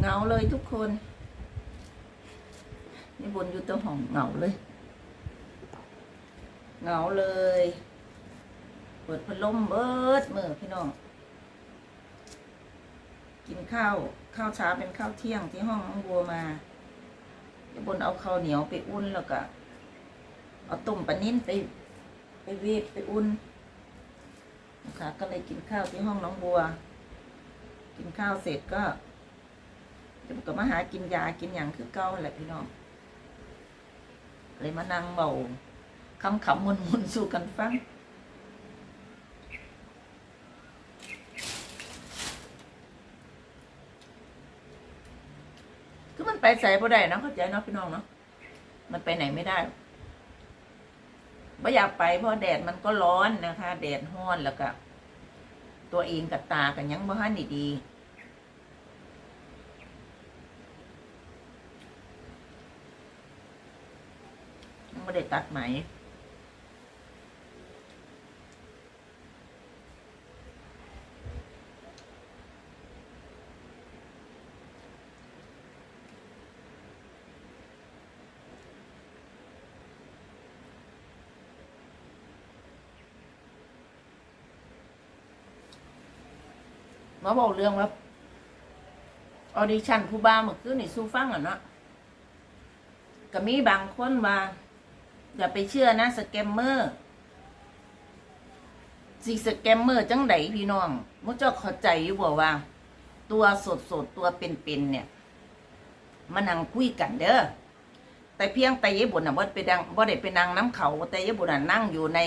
เหงาเลยทุกคน นี่บนอยู่ตัวห้องเหงาเลยเหงาเลยเปิดพัดลมเบิดมือพี่น้อง กินข้าวข้าวเช้าเป็นข้าวเที่ยงที่ห้องน้องบัวมาเดี๋ยวบนเอาข้าวเหนียวไปอุ่นแล้วก็เอาต้มปลานิ่นไปไปเวฟไปอุ่นนะคะก็เลยกินข้าวที่ห้องน้องบัว กินข้าวเสร็จก็ ก็มาหากินยากินอย่างคือเก้าแหละพี่น้องเลยมานั่งเบาคำขำมุนมนๆสู่กันฟังคือมันไปใส่บ่ได้นะเข้าใจเนาะพี่น้องเนาะมันไปไหนไม่ได้ไม่อยากไปเพราะแดดมันก็ร้อนนะคะ แดดห้อนแล้วก็ ตัวเองกับตากันยังบ่ฮันดีๆ ไม่ได้ตัดไหม มาบอกเรื่องว่าออดิชั่นผู้บ้าเมื่อคืนนี่สู้ฟังอะเนาะก็มีบางคนว่า อย่าไปเชื่อนะสแกมเมอร์สิสแกมเมอร์จังไดพี่น้องมุเจ้าเข้าใจอยู่บ่ว่า ตัวสดสดตัวเป็นๆเนี่ยมานั่งคุยกันเด้อแต่เพียงแต่ยายบุญน่ะบ่ไปดังบ่ได้ไปนั่งน้ำเขา แต่ยายบุญน่ะนั่งอยู่ใน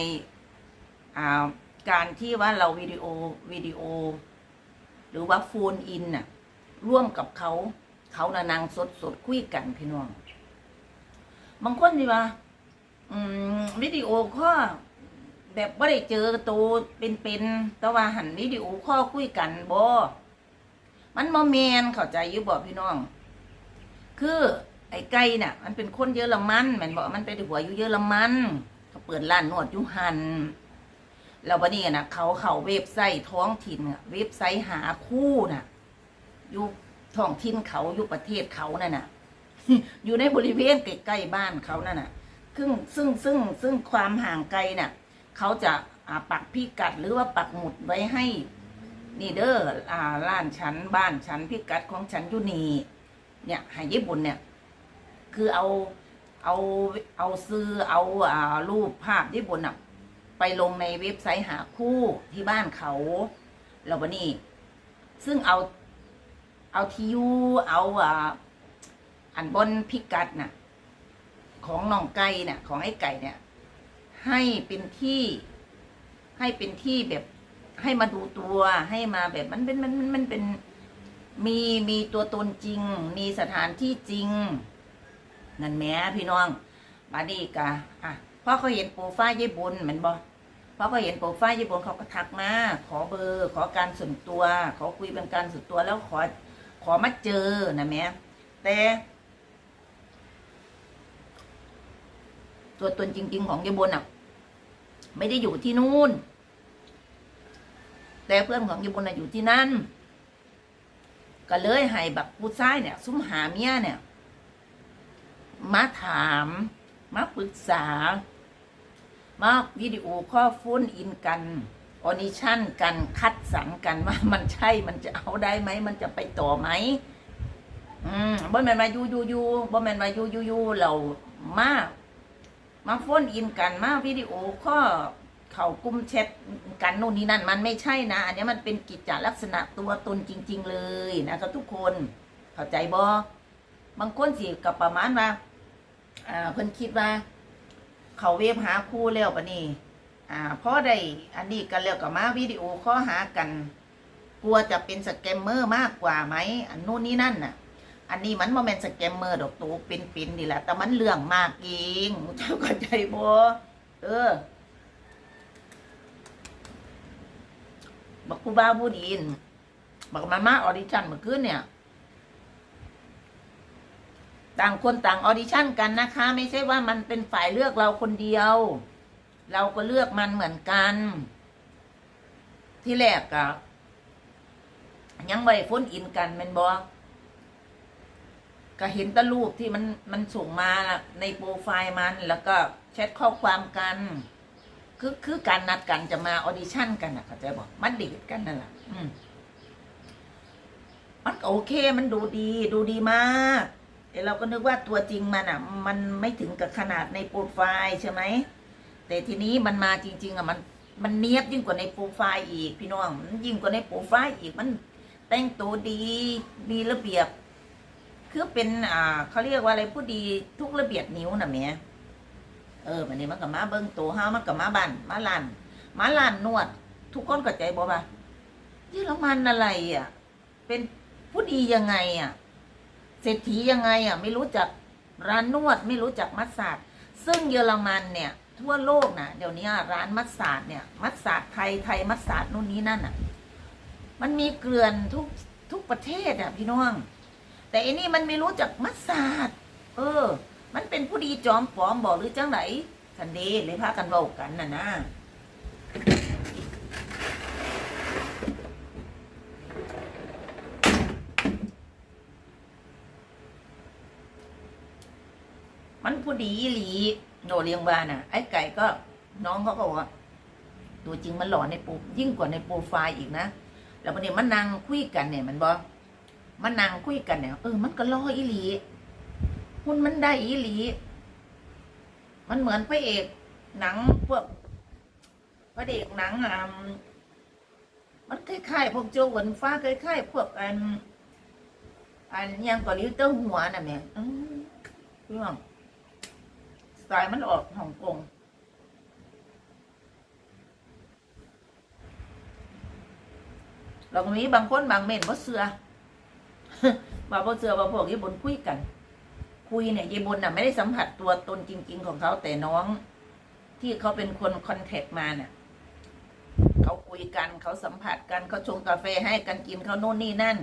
อ่าการที่ว่าเราวิดีโอวิดีโอ หรือว่าโฟนอินน่ะ ร่วมกับเขา เขาน่ะนางสดสดคุยกันพี่น้อง บางคนที่ว่า วิดีโอข้อแบบว่าได้เจอตัวเป็นๆแต่ว่าหันวิดีโอข้อคุยกันบ่มันโมเมนเข้าใจอยู่บ่พี่น้อง คือไอ้ไก่น่ะมันเป็นคนเยอรมันแมันบอกมันไปนหัวอยู่เยอรมันเขาเปิดร้านนวดยูหันแล้ววันนี้นะเขาเขาเว็บไซต์ท้องถิ่นเว็บไซต์หาคู่น่ะ อยู่ท้องถิ่นเขาอยู่ประเทศเขานั่นน่ะ อยู่ในบริเวณใกล้ๆบ้านเขานั่นน่ะ ซึ่งซึ่งซึ่งซึ่งความห่างไกลน่ะเขาจะาปักพิกัดหรือว่าปักหมุดไว้ให้นี่เด้ออ่าร้านฉันบ้านฉันพิกัดของฉันอยู่นี่เนี่ยให้ญี่ปุ่นเนี่ย คือเอาเอาเอาซื้อเอาอ่ารูปภาพญี่ปุ่นน่ะไปลงในเว็บไซต์หาคู่ที่บ้านเขาแล้ววันนี้ซึ่งเอาเอาทียูเอาอ่าอันบนพิกัดน่ะ ของน้องไก่เนี่ย ของไอ้ไก่เนี่ย ให้เป็นที่ ให้เป็นที่แบบให้มาดูตัวให้มาแบบมันเป็นมันมันมันเป็นมีมีตัวตนจริง มีสถานที่จริงนั่นแม่พี่น้องบาดีกะอะพ่อเขาเห็นโปรไฟล์ญี่ปุ่นแมันบอพ่อเขาเห็นโปรไฟล์ญี่ปุ่นเขาก็ทักมาขอเบอร์ ขอการส่วนตัว ขอคุยเป็นการส่วนตัวแล้วขอขอมาเจอนะแม่แต่ ตัวตนจริง ๆ ของญี่ปุ่นอะ ไม่ได้อยู่ที่นู่น แต่เพื่อนของญี่ปุ่นน่ะอยู่ที่นั่น ก็เลยให้แบบผู้ชายเนี่ย ซุ้มหาเมียเนี่ย มาถามมาปรึกษา มาวิดีโอข้อฟุ้นอินกันออนิชั่นกันคัดสรรกันว่ามันใช่มันจะเอาได้ไหม มันจะไปต่อไหมอืมบ่แมนมายูยูยูบ่แมนมายูยูยูเรามา มาโฟนอินกันมาวิดีโอข้อเขากุมแชทกันนู่นนี่นั่นมันไม่ใช่นะ อันนี้มันเป็นกิจจลักษณะตัวตนจริง ๆ เลยนะครับทุกคนเข้าใจบ่บางคนสิกับประมาณว่าอ่าเพิ่นคิดว่า เขาเวฟหาคู่แล้วปะนี่อ่าพอได้อันนี้กันแล้วก็มาวิดีโอข้อหากัน กลัวจะเป็นสแกมเมอร์มากกว่าไหมอันนู่นนี่นั่นน่ะ อันนี้มันโมเมนสแกมเมอร์ดอกตัวเป็นนี่แหละ แต่มันเรื่องมากเองเจ้าเข้าใจบ่เออบักกูบ้าบูดีนบักมามาออดิชั่นเมื่อคืนเนี่ย ต่างคนต่างออดิชั่นกันนะคะ ไม่ใช่ว่ามันเป็นฝ่ายเลือกเราคนเดียว เราก็เลือกมันเหมือนกัน ที่แรกอะยังไม่ได้นอินกันมันบอ ก็เห็นแตรูปที่มันมันส่งมาในโปรไฟล์มัน แล้วก็แชทข้อความกัน คือคือการนัดกันจะมาออดิชั่นกันนะเขาใจบอกมันเดทกันนั่นแหละอืมมันก็โอเคมันดูดี ดูดีมากแต่เราก็นึกว่าตัวจริงมันอะ มันไม่ถึงกับขนาดในโปรไฟล์ใช่ไหมแต่ทีนี้มันมาจริง ๆ อะมัน มันเนียบยิ่งกว่าในโปรไฟล์อีกพี่น้องยิ่งกว่าในโปรไฟล์อีกมันแต่งตัวดีมีระเบียบ คือเป็นอ่าเขาเรียกว่าอะไรผู้ดีทุกระเบียบนิ้วน่ะแม่เออวันนี้มันก็มาเบิ้งตัวเฮามันก็มาบันมาลันมาลันนวด ทุกคนก็ใจบอกว่าเยอรมันอะไรอะ เป็นผู้ดียังไงอะเศรษฐียังไงอะ ไม่รู้จักร้านนวดไม่รู้จักมัสสาดซึ่งเยอรมันเนี่ย ทั่วโลกนะเดี๋ยวนี้ร้านมัสสาดเนี่ยมัสสาดไทยไทยมัสสาดนู่นนี้นั่นอะ มันมีเกลื่อนทุกทุกประเทศอะพี่น้อง แต่อันนี้มันไม่รู้จักมัสสาดเออ มันเป็นผู้ดีจอมปลอมบอกหรือจังไหนกันเดเลยพากันเบากันน่ะนะมันผู้ดีหลีโนเรียงบาน่ะ ไอ้ไก่ก็น้องเขาก็บอกว่าตัวจริงมันหล่อในโปรยิ่งกว่าในโปรไฟล์อีกนะ แล้ววันนี้มันนั่งคุยกันเนี่ยมันบอก มันนั่งคุยกันเนี่ยเออมันก็ล่ออีหลี หุ่นมันได้อีหลี มันเหมือนพระเอกหนังพวกพระเอกหนังอะมันคล้ายๆพวกโจหวนฟ้าคล้ายๆพวกอัน อันยังกว่าลิวเตอร์หัวน่ะแม่อื้อพี่องสไตล์มันออกฮ่องกงเราก็มีบางคนบางเม่นบ่เสือ ว่าบ่เสือว่าพวกญี่ปุ่นคุยกัน คุยเนี่ยยายบุญน่ะ ไม่ได้สัมผัสตัวตนจริง ๆ ของเขาแต่น้อง ที่เขาเป็นคนคอนแทคมาเนี่ยเขาคุยกันเขาสัมผัสกันเขาชงกาแฟให้กันกินเขาโน่นนี่นั่น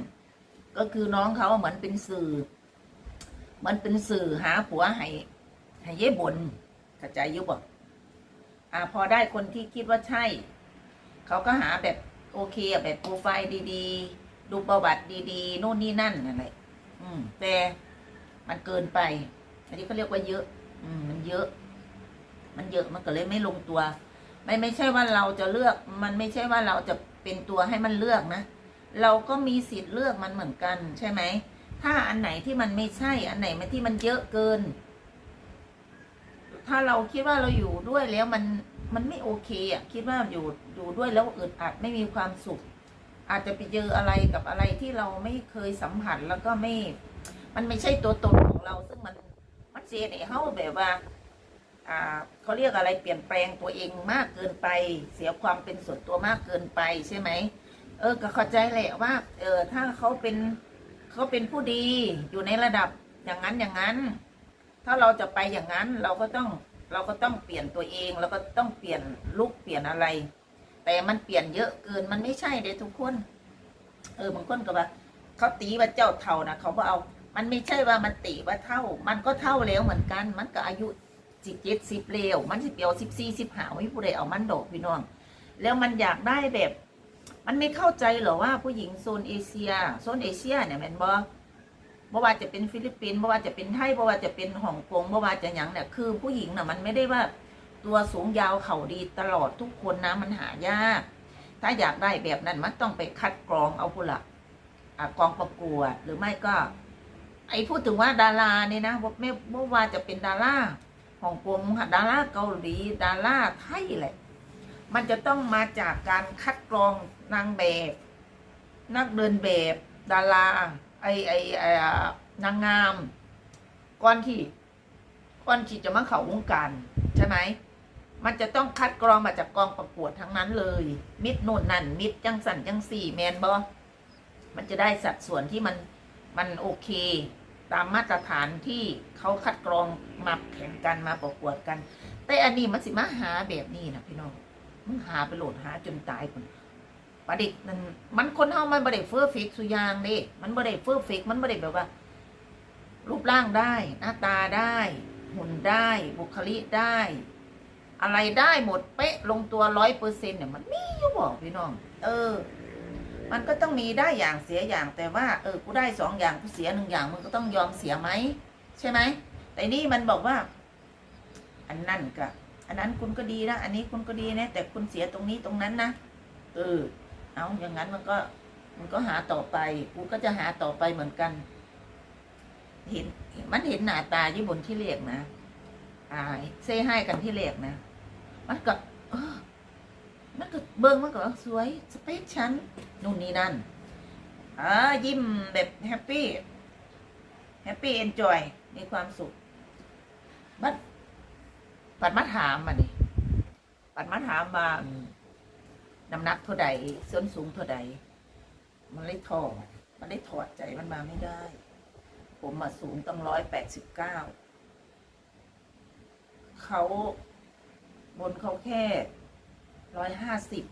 ก็คือน้องเขาเหมือนเป็นสื่อเหมันเป็นสื่อหาผัวให้ให้ยายบุญเข้าใจอยุบอะอ่าพอได้คนที่คิดว่าใช่ เขาก็หาแบบโอเคแบบโปรไฟล์ดี ๆ ดูประวัติดีๆ โน่นนี่นั่นนั่นแหละอืม แต่มันเกินไป อันนี้เขาเรียกว่าเยอะ อืม มันเยอะ มันเยอะมันก็เลยไม่ลงตัว ไม่ไม่ใช่ว่าเราจะเลือก มันไม่ใช่ว่าเราจะเป็นตัวให้มันเลือกนะ เราก็มีสิทธิ์เลือกมันเหมือนกัน ใช่ไหม ถ้าอันไหนที่มันไม่ใช่ อันไหนมันที่มันเยอะเกิน ถ้าเราคิดว่าเราอยู่ด้วยแล้วมันมันไม่โอเคอะ คิดว่าอยู่อยู่ด้วยแล้วอึดอัดไม่มีความสุข อาจจะไปเจออะไรกับอะไรที่เราไม่เคยสัมผัสแล้วก็ไม่ มันไม่ใช่ตัวตนของเรา ซึ่งมันมันเสียในเฮาแบบว่า อ่าเขาเรียกอะไรเปลี่ยนแปลงตัวเองมากเกินไป เสียความเป็นส่วนตัวมากเกินไปใช่ไหมเออก็เข้าใจแหละว่า เออถ้าเขาเป็นเขาเป็นผู้ดีอยู่ในระดับอย่างนั้นอย่างนั้น ถ้าเราจะไปอย่างนั้นเราก็ต้องเราก็ต้องเปลี่ยนตัวเอง แล้วก็ต้องเปลี่ยนลุกเปลี่ยนอะไร แต่มันเปลี่ยนเยอะเกินมันไม่ใช่เด้ทุกคน เออบางคนก็ว่าเขาตีว่าเจ้าเท่านะเขาบอกเอา มันไม่ใช่ว่ามันตีว่าเท่า มันก็เท่าแล้วเหมือนกัน มันก็อายุสิบเจ็ดสิบเร็วมันสิบเปียวสิบสี่สิบหาไม่ผู้ใดเอามันดอกพี่น้อง แล้วมันอยากได้แบบ มันไม่เข้าใจหรอว่าผู้หญิงโซนเอเชียโซนเอเชียเนี่ยแม่นบอบ่ว่าจะเป็นฟิลิปปินส์บ่ว่าจะเป็นไทยบ่ว่าจะเป็นฮ่องกงบ่ว่าจะหยังเนี่ยคือผู้หญิงน่ะมันไม่ได้ว่า ตัวสูงยาวเข่าดีตลอดทุกคนนะมันหายาก ถ้าอยากได้แบบนั้นมันต้องไปคัดกรองเอาผู้ละอ่ากองประกวดหรือไม่ก็ ไอ้พูดถึงว่าดาราเนี่ยนะว่าไม่ไม่ว่าจะเป็นดาราฮ่องกงดาราเกาหลีดาราไทยแหละมันจะต้องมาจากการคัดกรองนางแบบ นักเดินแบบดาราไอไอไอนางงาม ก่อนที่ก่อนที่จะมาเข้าวงการใช่ไหม มันจะต้องคัดกรองมาจากกองประกวดทั้งนั้นเลย มิดโน่นนั่น มิดจังสันจังสี่แมนบอมันจะได้สัดส่วนที่มันมันโอเค ตามมาตรฐานที่เขาคัดกรองมาแข่งกันมาประกวดกัน แต่อันนี้มันสิมาหาแบบนี้นะพี่น้องมึงหาไปโหลดหาจนตายคนประเด็กนั่นมันคนเฮามันบ่ได้เฟอร์ฟิกสุยางเด้มันบ่ได้เฟอร์ฟิกมันบ่ได้แบบว่า รูปร่างได้ หน้าตาได้ หุ่นได้ บุคลิกได้ อะไรได้หมดเป๊ะลงตัวร้อยเปอร์เซ็นต์เนี่ยมันมีอยู่บอกพี่น้อง เออ มันก็ต้องมีได้อย่างเสียอย่างแต่ว่า เออกูได้สองอย่างกูเสียหนึ่งอย่างมึงก็ต้องยอมเสียไหมใช่ไหมแต่นี่มันบอกว่า อันนั่นก็อันนั้นคุณก็ดีนะอันนี้คุณก็ดีนะแต่คุณเสียตรงนี้ตรงนั้นนะเออ เอาอย่างนั้นมันก็ มันก็หาต่อไปกูก็จะหาต่อไปเหมือนกัน เห็นมันเห็นหน้าตาญี่ปุ่นที่เรียกนะอ่าเซ่ให้กันที่เรียกนะ มันก็มันก็เบิ้งมันก็สวยสเปคฉันนู่นนี่นั่นอ่ายิ้มแบบแฮปปี้แฮปปี้เอนจอยมีความสุขบัดปัดมาถามมาดิปัดมาถามมาน้ำหนักเท่าใดส้นสูงเท่าใดมันเลยถอดมันได้ถอดใจมันมาไม่ได้ ผมมาสูงตั้งร้อยแปดสิบเก้าเขา บนเขาแค่ร้อยห้าสิบ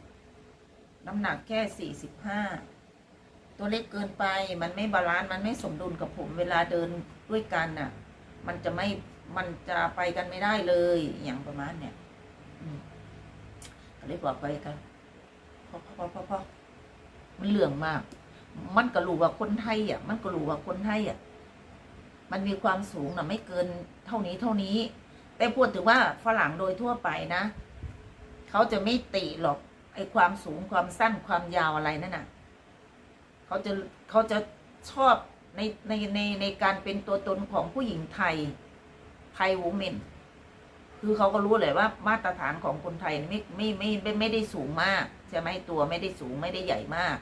น้ำหนักแค่สี่สิบห้าตัวเล็กเกินไปมันไม่บาลานซ์มันไม่สมดุลกับผมเวลาเดินด้วยกันน่ะ มันจะไม่มันจะไปกันไม่ได้เลยอย่างประมาณเนี่ยอืมก็เลยบอกไปกันพอพอพอพอพอมันเหลืองมาก มันก็รู้ว่าคนไทยอะ มันก็รู้ว่าคนไทยอะ มันมีความสูงนะไม่เกินเท่านี้เท่านี้ แต่พูดถึงว่าฝรั่งโดยทั่วไปนะ เขาจะไม่ติหรอกไอความสูงความสั้นความยาวอะไรนั่นน่ะ เขาจะเขาจะชอบในในในในการเป็นตัวตนของผู้หญิงไทยไทยวูเมนคือเขาก็รู้เลยว่ามาตรฐานของคนไทยไม่ไม่ไม่ไม่ไม่ได้สูงมากใช่ไหมตัวไม่ได้สูงไม่ได้ใหญ่มาก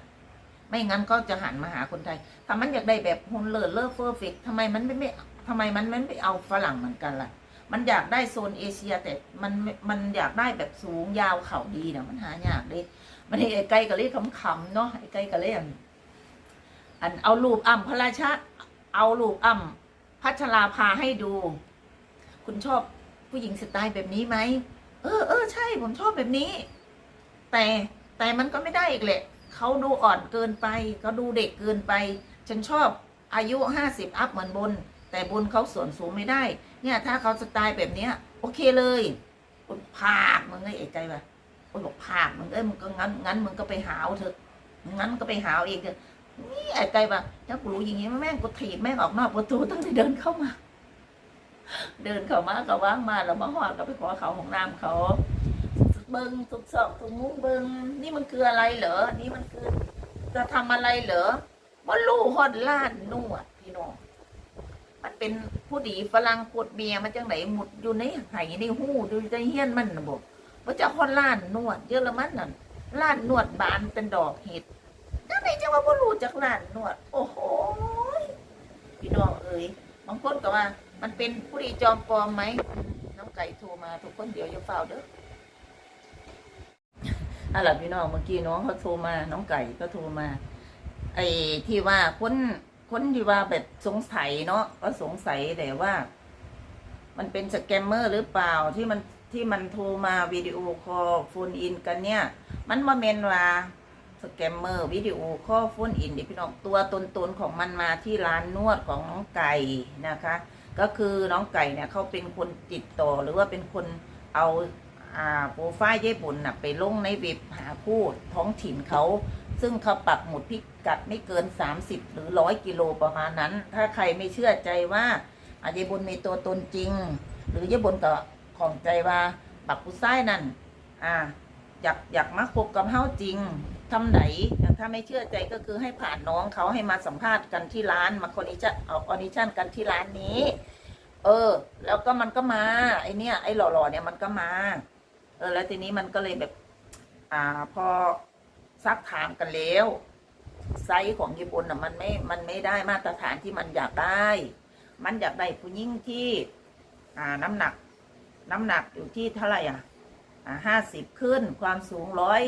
ไม่งั้นก็จะหันมาหาคนไทยถ้ามันอยากได้แบบฮุนเลอร์เลอร์เฟอร์เฟกทำไมมันไม่ไม่ทำไมมันไม่ไปเอาฝรั่งเหมือนกันล่ะ มันอยากได้โซนเอเชีย แต่มันมันอยากได้แบบสูงยาวเข่าดีนะมันหายากเลยมันไอ้ไกลก็เลยขำๆเนาะไอ้ไกลก็เลยอันอันเอารูปอ่ำพระราชาเอารูปอ่ำพัชราภาให้ดู คุณชอบผู้หญิงสไตล์แบบนี้ไหมเออเออใช่ผมชอบแบบนี้ แต่แต่มันก็ไม่ได้อีกแหละเขาดูอ่อนเกินไปเขาดูเด็กเกินไป ฉันชอบอายุห้าสิบอัพเหมือนบน แต่บนเขาส่วนสูงไม่ได้ เนี่ยถ้าเขาสไตล์แบบเนี้ย โอเคเลยคุณภาคมึงไอ้เอกใจป่ะคนบอกภาคมึงเอ้ยมึงก็งั้นงั้นมึงก็ไปหาวเถอะงั้นก็ไปหาวเองเถอะนี่ไอ้ใจป่ะถ้ากูรู้อย่างงี้แม่งกูถีบแม่งออกนอกประตูตั้งแต่เดินเข้ามา เดินเข้ามาก็ว่างมาแล้วมาหอดก็ไปขอเขาของน้ำเขาเบิงทุกซอกทุกมุมเบิงนี่มันคืออะไรเหรอนี่มันคือ จะทำอะไรเหรอว่าลู่ฮอดล้านนวด มันเป็นผู้ดีฝรั่งกดเมียมันจังไหนหมุดอยู่ในไหในหูดูในเฮี้ยนมันนะบอกว่าจะฮอดล้านนวด เยอรมันนั่นล้านนวดบานเป็นดอกเห็ดจังไหนจะว่าบ่รู้จักล้านนวด โอ้โหพี่น้องเอ๋ยบางคนก็ว่า มันเป็นผู้ดีจอมปลอมไหมน้องไก่โทรมาทุกคนเดี๋ยวอย่าเฝ้าเด้ออะล่ะพี่น้องเมื่อกี้น้องเขาโทรมาน้องไก่ก็โทรมา ไอ้ที่ว่าคน คนที่ว่าแบบสงสัยเนาะก็สงสัยแต่ว่า มันเป็นสแกมเมอร์หรือเปล่าที่มันที่มันโทรมาวิดีโอคอลโฟนอินกันเนี่ย มันมาเมนว่าสแกมเมอร์วิดีโอคอลโฟนอินเดี๋ยวพี่น้องตัวตนตนของมันมาที่ร้านนวดของน้องไก่นะคะ ก็คือน้องไก่เนี่ยเขาเป็นคนติดต่อหรือว่าเป็นคนเอาอ่าโปรไฟล์ญี่ปุ่นน่ะไปลงในเว็บหาผู้ท้องถิ่นเขา ซึ่งเขาปักหมุดพิกัดไม่เกิน 30 หรือร้อยกิโลประมาณนั้น ถ้าใครไม่เชื่อใจว่าอาเยบุญมีตัวตนจริง หรือเยบุญก็ของใจว่าปักผู้ไส้นั่นอ่าอยากอยากมาคบกับเฮาจริงทำไหนถ้าไม่เชื่อใจก็คือให้ผ่านน้องเขาให้มาสัมภาษณ์กันที่ร้านมาคอนิชั่นเอาออนิชั่นกันที่ร้านนี้ เออ แล้วก็มันก็มาไอเนี้ยไอหล่อๆเนี่ยมันก็มา เออ แล้วทีนี้มันก็เลยแบบ อ่าพอ ซักถามกันแล้วไซส์ของญี่ปุ่นอะมันไม่ มันไม่ได้มาตรฐานที่มันอยากได้ มันอยากได้ผู้หญิงที่อ่าน้ำหนัก น้ำหนักอยู่ที่เท่าไหร่อะอ่าห้าสิบขึ้น ความสูงร้อย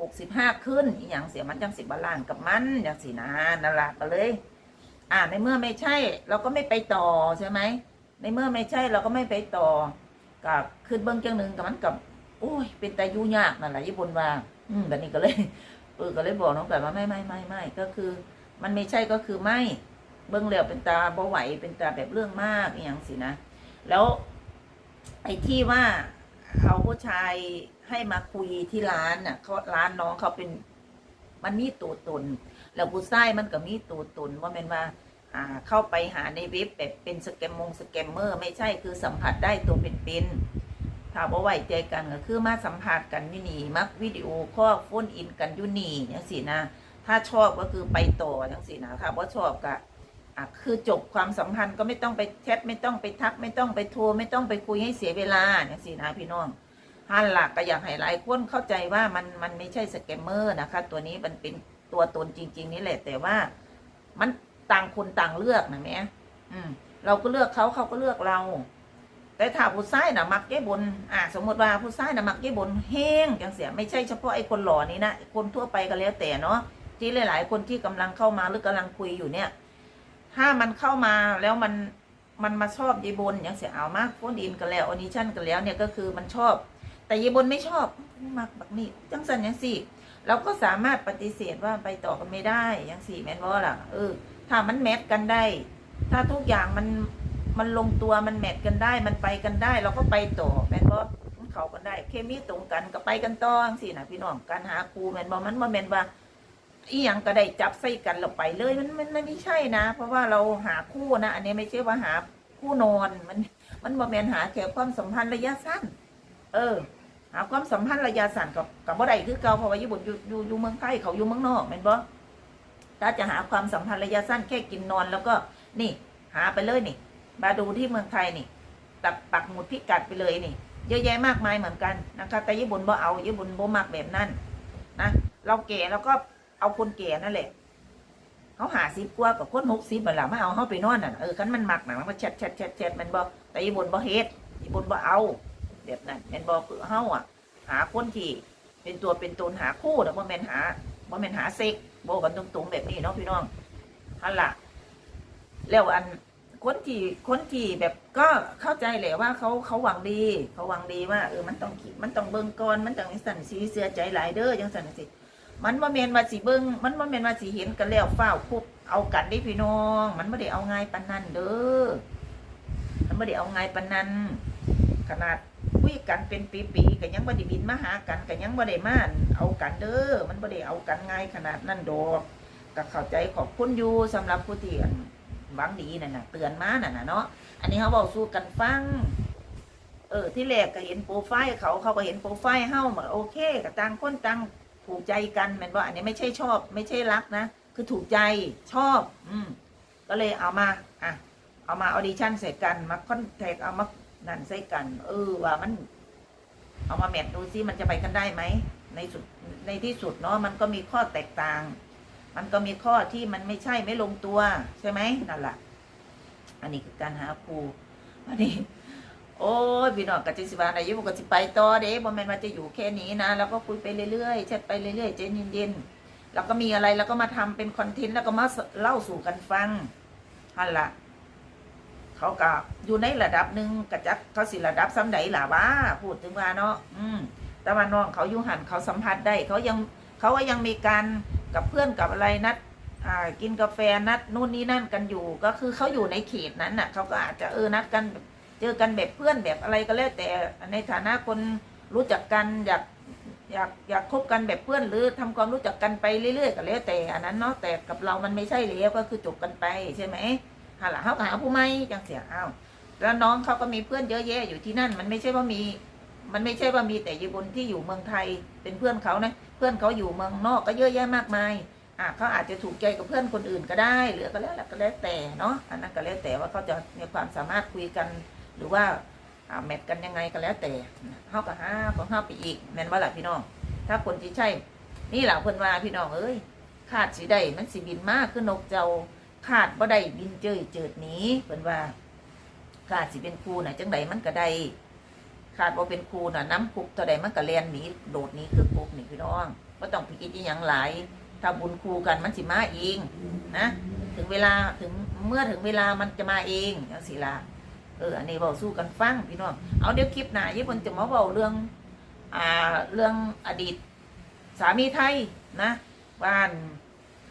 หกสิบห้าขึ้นอหย่างเสียมันจังสิบบาลานกับมันอย่างสินะนั่นแหละก็เลย อ่าในเมื่อไม่ใช่ เราก็ไม่ไปต่อใช่ไหมในเมื่อไม่ใช่เราก็ไม่ไปต่อกับขึ้นเบิ้งจังหนึ่งกับมันกับโอ้ย เป็นแต่ยุ่ยากนั่นแหละญี่ปุ่นว่า อืมแบบนี้ก็เลยเออก็เลยบอกน้องไก่ว่าไม่ไม่ไม่ไม่ก็คือ มันไม่ใช่ก็คือไม่เบิ้องแล้วเป็นตาบ่ไหวเป็นตาแบบเรื่องมากอย่างสินะแล้วไอ้ที่ว่าเอาผู้ชายให้มาคุยที่ร้านน่ะเขาร้านน้องเขาเป็นมันมีตัวตน แล้วผู้ชายมันก็มีตัวตนว่าแม่นว่า อ่า เข้าไปหาในเว็บแบบเป็นสแกมมงสแกมเมอร์ ไม่ใช่คือสัมผัสได้ตัวเป็นๆ ถ้าว่าไหวใจกันก็คือมาสัมผัสกันอยู่นี่มักวิดีโอคอลโฟนอินกันอยู่นี่จังซี่นะ ถ้าชอบก็คือไปต่อจังซี่นะถ้าว่าชอบก็อะคือจบความสัมพันธ์ก็ไม่ต้องไปแชทไม่ต้องไปทัก ไม่ต้องไปโทรไม่ต้องไปคุยให้เสียเวลาจังซี่นะพี่น้องฮันหลักก็อยากให้หลายคนเข้าใจว่ามันมันไม่ใช่สแกมเมอร์นะคะ ตัวนี้มันเป็นตัวตนจริง ๆ นี่แหละ แต่ว่ามันต่างคนต่างเลือกนะแม่อืม เราก็เลือกเขาเขาก็เลือกเรา แต่ถ้าผู้ชายนะมักเย้บนอ่าสมมติว่าผู้ชายนะมักเย้บนเฮงจังเสียไม่ใช่เฉพาะไอ้คนหล่อนี้นะคนทั่วไปก็แล้วแต่เนาะที่หลาย ๆ คนที่กำลังเข้ามาหรือกำลังคุยอยู่เนี่ย ถ้ามันเข้ามาแล้วมันมันมาชอบยายบนอย่างเสียเอามากโฟนอินกันแล้วออนิชั่นกันแล้วเนี่ยก็คือมันชอบ แต่ยายบนไม่ชอบมักแบบนี้จังสันยังสี่เราก็สามารถปฏิเสธว่าไปต่อกันไม่ได้ยังสี่แมนว่าล่ะเออถ้ามันแมทกันได้ ถ้าทุกอย่างมัน มันลงตัวมันแมทกันได้ มันไปกันได้ เราก็ไปต่อแมนว่ามันเขากันได้ เคมีตรงกันก็ไปกันต่อจังสี่นะพี่น้องการหาครูแมนบอมันว่าแมนว่าอีหยังก็ได้จับใส่กันเราไปเลยมันมันไม่ใช่นะ เพราะว่าเราหาคู่นะอันนี้ไม่ใช่ว่าหาคู่นอนมัน มันบ่แมนหาแค่ความสัมพันธ์ระยะสั้น เออ หาความสัมพันธ์ระยะสั้นกับกับบ่ได้คือเก่าเพราะว่าญี่ปุ่นอยู่อยู่อยู่เมืองไทยเขาอยู่เมืองนอกแม่นบ่ถ้าจะหาความสัมพันธ์ระยะสั้นแค่กินนอนแล้วก็นี่ หาไปเลยนี่ มาดูที่เมืองไทยนี่ตับปักหมุดพิกัดไปเลยนี่ เยอะแยะมากมายเหมือนกันนะคะ แต่ญี่ปุ่นบ่เอาญี่ปุ่นบ่มักแบบนั้นนะเราแก่แล้วก็เอาคนแก่นั่นแหละเขาหาสิบกว่ากับคนหกสิบบัดละมาเอาเขาไปนอนน่ะเออคันมันมักหน่ะมันก็แชทแชทแชทแชทมันบ่แต่ญี่ปุ่นบ่เฮ็ดญี่ปุ่นบ่เอา แบบนั้นม่นบอกคือเฮาอะ หาคนที่เป็นตัวเป็นตนหาคู่แต่ว่าแม่นหาว่าแม่นหาเซ็กบกันตรงๆแบบนี้เนาะพี่น้องฮันล่ะแล้วอัน คนที่คนที่แบบก็เข้าใจแหละว่าเขาเขาหวังดีเขาหวังดีว่าเออมันต้องมันต้องเบิ่งก่อนมันต้องสั่นสีเสือใจหลายเด้อจังสั่นสิมันว่าแมนว่าสิเบิ่งมันว่าแมนว่าสิเห็นกันแล้วฟ้าคุบเอากันได้พี่น้อง มันไม่ได้เอาง่ายปานนั้นเด้อมันไม่ได้เอาง่ายปานนั้นขนาดคุยกันเป็นปีๆก็ยังบ่ได้บินมาหากันก็ยังบ่ได้มาเอากันเด้อมันบ่ได้เอากันง่ายขนาดนั้นดอกก็เข้าใจขอบคุณอยู่สำหรับผู้ที่ อันหวังดีนั่นน่ะเตือนมานั่นน่ะเนาะอันนี้เขาเว้าสู่กันฟัง เออ ที่แรกก็เห็นโปรไฟล์เขาเขาก็เห็นโปรไฟล์เฮ้ามาโอเคก็ต่างคนต่างถูกใจกันแม่นบ่อันนี้ไม่ใช่ชอบ ไม่ใช่รักนะคือถูกใจชอบ อืมก็เลยเอามาอะเอามาออดิชั่นใส่กันมาคอนแทคเอามานั่นใส่กัน เออว่ามัน เอามาแมทดูซิมันจะไปกันได้ไหมในสุดในที่สุดเนาะมันก็มีข้อแตกต่าง มันก็มีข้อที่มันไม่ใช่ไม่ลงตัวใช่ไหมนั่นแหละอันนี้คือการหาครูอันนี้ โอ้ยพี่น้องกับจิสิบานอายุก็สิไปต่อเด้บ่แมนว่าจะอยู่แค่นี้นะแล้วก็คุยไปเรื่อยๆแชทไปเรื่อยๆใจเย็นๆแล้วก็มีอะไรแล้วก็มาทำเป็นคอนเทนต์แล้วก็มาเล่าสู่กันฟังฮันละเขาก็อยู่ในระดับหนึ่งกระจักเขาสิระดับซ้ำใดล่ะวะพูดถึงว่าเนาะอืมแต่ว่าน้องเขาอยู่หันเขาสัมผัสได้ เขายังเขาก็ยังมีการ กับเพื่อนกับอะไรนัดกินกาแฟนัดนู่นนี่นั่นกันอยู่ ก็คือเขาอยู่ในเขตนั้นน่ะเขาก็อาจจะเออนัดกันเจอกันแบบเพื่อนแบบอะไรก็แล้วแต่ในฐานะคนรู้จักกันอยากอยากอยากคบกันแบบเพื่อนหรือทำความรู้จักกันไปเรื่อยๆก็แล้วแต่อันนั้นเนาะแต่กับเรามันไม่ใช่แล้วก็คือจบกันไปใช่ไหมหาละเขาหาผู้ไม่จังเสียอ้าวแล้วน้องเขาก็มีเพื่อนเยอะแยะอยู่ที่นั่น มันไม่ใช่ว่ามี มันไม่ใช่ว่ามีแต่ญี่ปุ่นที่อยู่เมืองไทยเป็นเพื่อนเขานะ พื่อนเขาอยู่เมืองนอกก็เยอะแยะมากมายอะเขาอาจจะถูกใจกับเพื่อนคนอื่นก็ได้หรือก็แล้วก็แล้วแต่เนาะอันนั้นก็แล้วแต่ว่าเขาจะมีความสามารถคุยกัน หรือว่าอ่าแมทกันยังไงก็แล้วแต่เขาก็หาของเขาไปอีกแม่นว่าล่ะพี่น้อง ถ้าคนที่ใช่ นี่แหละเพิ่นว่าพี่น้องเอ้ยขาดสีได้มันสิบินมากคือนกเจ้าขาดบ่ได้บินเจยเจิดหนี้เพิ่นว่าขาดสิเป็นครูน่ะจังใดมันก็ได้ ขาดบ่เป็นครูน่ะน้ำคุกเท่าใดมันก็แล่นหนีโดดหนี้คือคุกนี่พี่น้องบ่ต้องพิจิตรยังหลายถ้าบุญครูกันมันสิมาเองนะถึงเวลาถึงเมื่อถึงเวลามันจะมาเองจังสิล่ะเอออันนี้เว้าสู้กันฟังพี่น้องเอาเดี๋ยวคลิปหน้าญี่ปุ่นจะมาเว้าเรื่องอ่าเรื่องอดีตสามีไทยนะบ้าน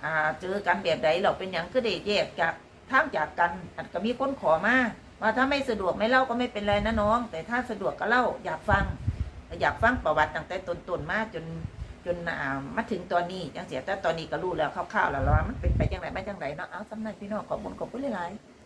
อ่าเจอกันแบบใดเราเป็นอย่างก็ได้แยกจากทางจากกันอาจก็มีคนขอมา ว่าถ้าไม่สะดวกไม่เล่าก็ไม่เป็นไรนะน้อง แต่ถ้าสะดวกก็เล่าอยากฟัง อยากฟังประวัติตั้งแต่ต้นๆมาจนจนมาถึงตอนนี้จังเสียแต่ตอนนี้ก็รู้แล้วคร่าวๆแล้วว่ามันเป็นไปจังไรมาจังไรเนาะเอาสำนักพี่น้องขอบคุณขอบคุณหลายๆ